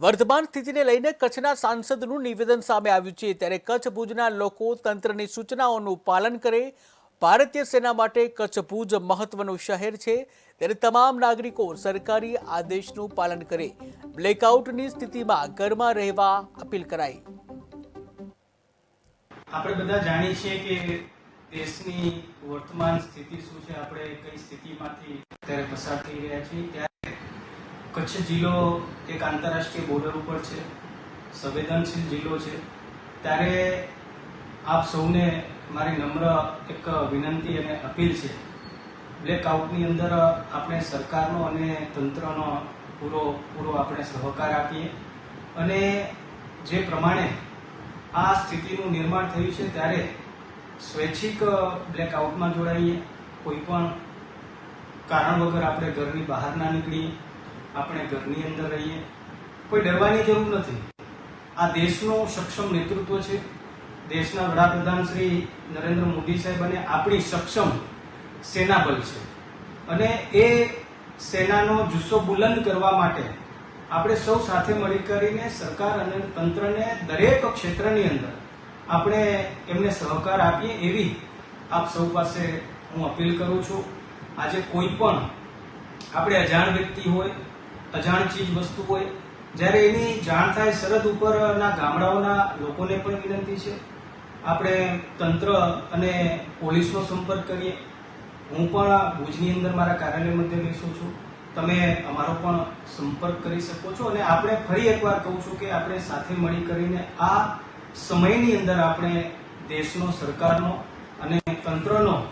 વર્તમાન સ્થિતિને લઈને કચ્છના સાંસદનું નિવેદન સામે આવ્યું છે. ત્યારે કચ્છ ભુજના લોકો તંત્રની સૂચનાઓનું પાલન કરે. ભારતીય સેના માટે કચ્છ ભુજ મહત્વનું શહેર છે. ત્યારે તમામ નાગરિકો સરકારી આદેશનું પાલન કરે. બ્લેકઆઉટની સ્થિતિમાં ઘરમાં રહેવા અપીલ કરાઈ. આપણે બધા જાણીએ છીએ કે દેશની વર્તમાન સ્થિતિ શું છે. આપણે કઈ સ્થિતિમાંથી અત્યારે પસાર થઈ રહ્યા છીએ. ત્યારે કચ્છ જિલ્લો એક આંતરરાષ્ટ્રીય બોર્ડર ઉપર છે, સંવેદનશીલ જિલ્લો છે. ત્યારે આપ સૌને મારી નમ્ર એક વિનંતી અને અપીલ છે. બ્લેકઆઉટની અંદર આપણે સરકારનો અને તંત્રનો પૂરો પૂરો આપણે સહકાર આપીએ. અને જે પ્રમાણે આ સ્થિતિનું નિર્માણ થયું છે, ત્યારે સ્વૈચ્છિક બ્લેકઆઉટમાં જોડાઈએ. કોઈ પણ કારણ વગર આપણે ઘરની બહાર ના નીકળીએ. આપણે ઘરની અંદર રહીએ, કોઈ ડરવાની જરૂર નથી. આ દેશનું સક્ષમ નેતૃત્વ છે. દેશના વડાપ્રધાન શ્રી નરેન્દ્ર મોદી સાહેબ અને આપણી સક્ષમ સેના બલ છે. અને એ સેનાનો જુસ્સો બુલંદ કરવા માટે આપણે સૌ સાથે મળી કરીને સરકાર અને તંત્રને દરેક ક્ષેત્રની અંદર આપણે એમને સહકાર આપીએ એવી આપ સૌ પાસે હું અપીલ કરું છું. આજે કોઈ પણ આપણે અજાણ વ્યક્તિ હોય અજાણ ચીજ વસ્તુ હોય, જ્યારે એની જાણ થાય સરહદ ઉપરના ગામડાઓના લોકોને પણ વિનંતી છે. આપણે તંત્ર અને પોલીસનો સંપર્ક કરીએ. હું પણ ભુજની અંદર મારા કાર્યાલય મધ્ય બેસું છું. તમે અમારો પણ સંપર્ક કરી શકો છો અને આપણે ફરી એકવાર કહું છું કે આપણે સાથે મળી કરીને આ સમયની અંદર આપણે દેશનો, સરકારનો અને તંત્રનો